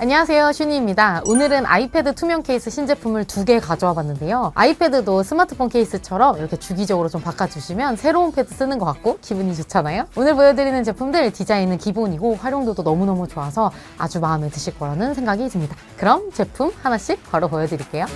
안녕하세요 슈니입니다. 오늘은 아이패드 투명 케이스 신제품을 두 개 가져와 봤는데요. 아이패드도 스마트폰 케이스처럼 이렇게 주기적으로 좀 바꿔주시면 새로운 패드 쓰는 것 같고 기분이 좋잖아요. 오늘 보여드리는 제품들 디자인은 기본이고 활용도도 너무너무 좋아서 아주 마음에 드실 거라는 생각이 듭니다. 그럼 제품 하나씩 바로 보여드릴게요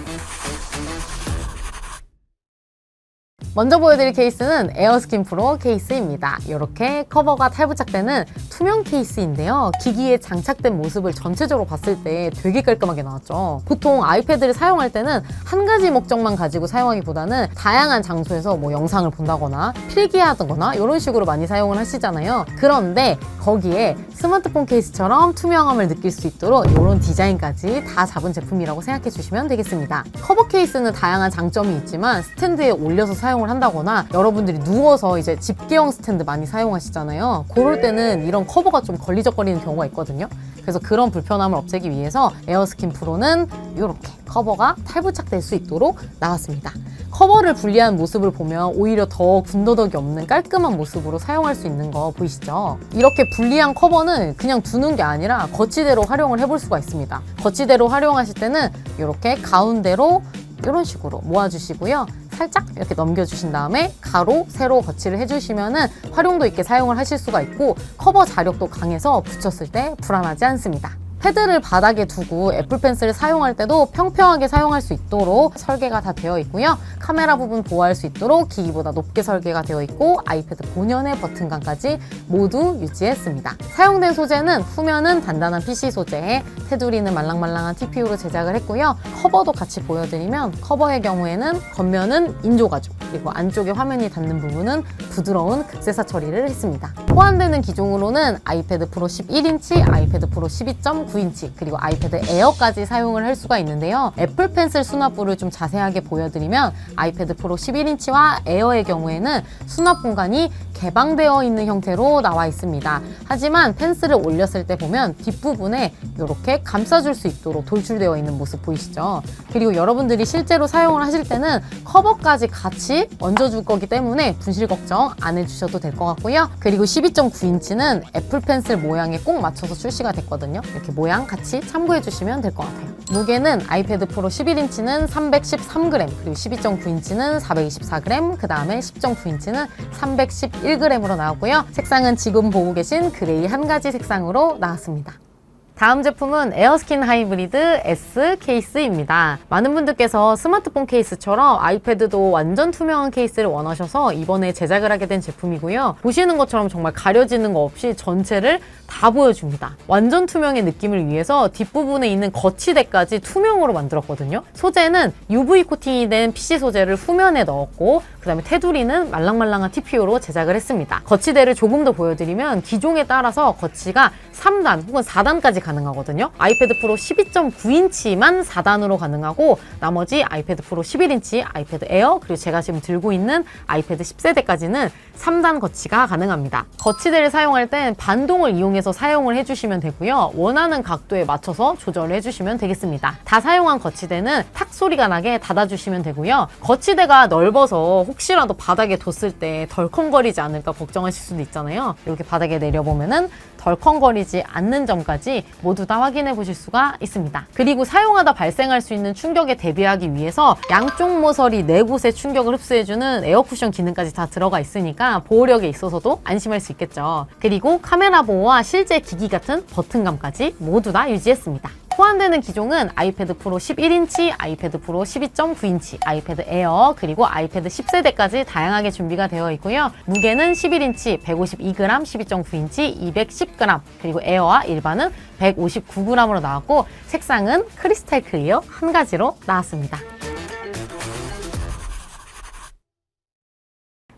먼저 보여드릴 케이스는 에어스킨 프로 케이스입니다. 이렇게 커버가 탈부착되는 투명 케이스인데요. 기기에 장착된 모습을 전체적으로 봤을 때 되게 깔끔하게 나왔죠. 보통 아이패드를 사용할 때는 한 가지 목적만 가지고 사용하기보다는 다양한 장소에서 뭐 영상을 본다거나 필기하거나 이런 식으로 많이 사용을 하시잖아요. 그런데 거기에 스마트폰 케이스처럼 투명함을 느낄 수 있도록 이런 디자인까지 다 잡은 제품이라고 생각해 주시면 되겠습니다. 커버 케이스는 다양한 장점이 있지만 스탠드에 올려서 사용을 한다거나 여러분들이 누워서 이제 집게형 스탠드 많이 사용하시잖아요. 그럴 때는 이런 커버가 좀 걸리적거리는 경우가 있거든요. 그래서 그런 불편함을 없애기 위해서 에어스킨 프로는 이렇게 커버가 탈부착될 수 있도록 나왔습니다. 커버를 분리한 모습을 보면 오히려 더 군더더기 없는 깔끔한 모습으로 사용할 수 있는 거 보이시죠? 이렇게 분리한 커버는 그냥 두는 게 아니라 거치대로 활용을 해볼 수가 있습니다. 거치대로 활용하실 때는 이렇게 가운데로 이런 식으로 모아주시고요. 살짝 이렇게 넘겨주신 다음에 가로, 세로 거치를 해주시면은 활용도 있게 사용을 하실 수가 있고 커버 자력도 강해서 붙였을 때 불안하지 않습니다. 패드를 바닥에 두고 애플 펜슬을 사용할 때도 평평하게 사용할 수 있도록 설계가 다 되어 있고요. 카메라 부분 보호할 수 있도록 기기보다 높게 설계가 되어 있고 아이패드 본연의 버튼감까지 모두 유지했습니다. 사용된 소재는 후면은 단단한 PC 소재에 테두리는 말랑말랑한 TPU로 제작을 했고요. 커버도 같이 보여드리면 커버의 경우에는 겉면은 인조가죽 그리고 안쪽에 화면이 닿는 부분은 부드러운 극세사 처리를 했습니다. 호환되는 기종으로는 아이패드 프로 11인치, 아이패드 프로 12.9 인치, 그리고 아이패드 에어까지 사용을 할 수가 있는데요. 애플 펜슬 수납부를 좀 자세하게 보여드리면 아이패드 프로 11인치와 에어의 경우에는 수납 공간이 개방되어 있는 형태로 나와 있습니다. 하지만 펜슬을 올렸을 때 보면 뒷부분에 이렇게 감싸줄 수 있도록 돌출되어 있는 모습 보이시죠? 그리고 여러분들이 실제로 사용을 하실 때는 커버까지 같이 얹어줄 거기 때문에 분실 걱정 안 해주셔도 될 것 같고요. 그리고 12.9인치는 애플 펜슬 모양에 꼭 맞춰서 출시가 됐거든요. 이렇게 모양 같이 참고해 주시면 될 것 같아요. 무게는 아이패드 프로 11인치는 313g, 그리고 12.9인치는 424g, 그 다음에 10.9인치는 311g으로 나왔고요. 색상은 지금 보고 계신 그레이 한 가지 색상으로 나왔습니다. 다음 제품은 에어스킨 하이브리드 S 케이스입니다. 많은 분들께서 스마트폰 케이스처럼 아이패드도 완전 투명한 케이스를 원하셔서 이번에 제작을 하게 된 제품이고요. 보시는 것처럼 정말 가려지는 거 없이 전체를 다 보여줍니다. 완전 투명의 느낌을 위해서 뒷부분에 있는 거치대까지 투명으로 만들었거든요. 소재는 UV 코팅이 된 PC 소재를 후면에 넣었고 그 다음에 테두리는 말랑말랑한 TPU로 제작을 했습니다. 거치대를 조금 더 보여드리면 기종에 따라서 거치가 3단 혹은 4단까지 가능 하거든요. 아이패드 프로 12.9인치만 4단으로 가능하고 나머지 아이패드 프로 11인치, 아이패드 에어 그리고 제가 지금 들고 있는 아이패드 10세대까지는 3단 거치가 가능합니다. 거치대를 사용할 땐 반동을 이용해서 사용을 해주시면 되고요. 원하는 각도에 맞춰서 조절을 해주시면 되겠습니다. 다 사용한 거치대는 탁 소리가 나게 닫아주시면 되고요. 거치대가 넓어서 혹시라도 바닥에 뒀을 때 덜컹거리지 않을까 걱정하실 수도 있잖아요. 이렇게 바닥에 내려보면은 덜컹거리지 않는 점까지 모두 다 확인해 보실 수가 있습니다. 그리고 사용하다 발생할 수 있는 충격에 대비하기 위해서 양쪽 모서리 네 곳의 충격을 흡수해주는 에어쿠션 기능까지 다 들어가 있으니까 보호력에 있어서도 안심할 수 있겠죠. 그리고 카메라 보호와 실제 기기 같은 버튼감까지 모두 다 유지했습니다. 호환되는 기종은 아이패드 프로 11인치, 아이패드 프로 12.9인치, 아이패드 에어, 그리고 아이패드 10세대까지 다양하게 준비가 되어 있고요. 무게는 11인치 152g, 12.9인치 210g, 그리고 에어와 일반은 159g으로 나왔고 색상은 크리스탈 클리어 한 가지로 나왔습니다.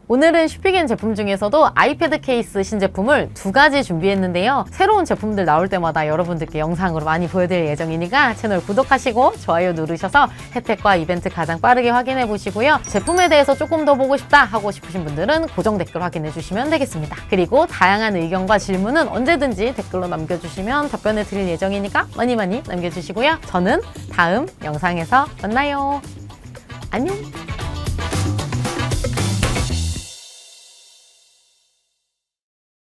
오늘은 슈피겐 제품 중에서도 아이패드 케이스 신제품을 두 가지 준비했는데요. 새로운 제품들 나올 때마다 여러분들께 영상으로 많이 보여드릴 예정이니까 채널 구독하시고 좋아요 누르셔서 혜택과 이벤트 가장 빠르게 확인해 보시고요. 제품에 대해서 조금 더 보고 싶다 하고 싶으신 분들은 고정 댓글 확인해 주시면 되겠습니다. 그리고 다양한 의견과 질문은 언제든지 댓글로 남겨주시면 답변을 드릴 예정이니까 많이 많이 남겨주시고요. 저는 다음 영상에서 만나요. 안녕!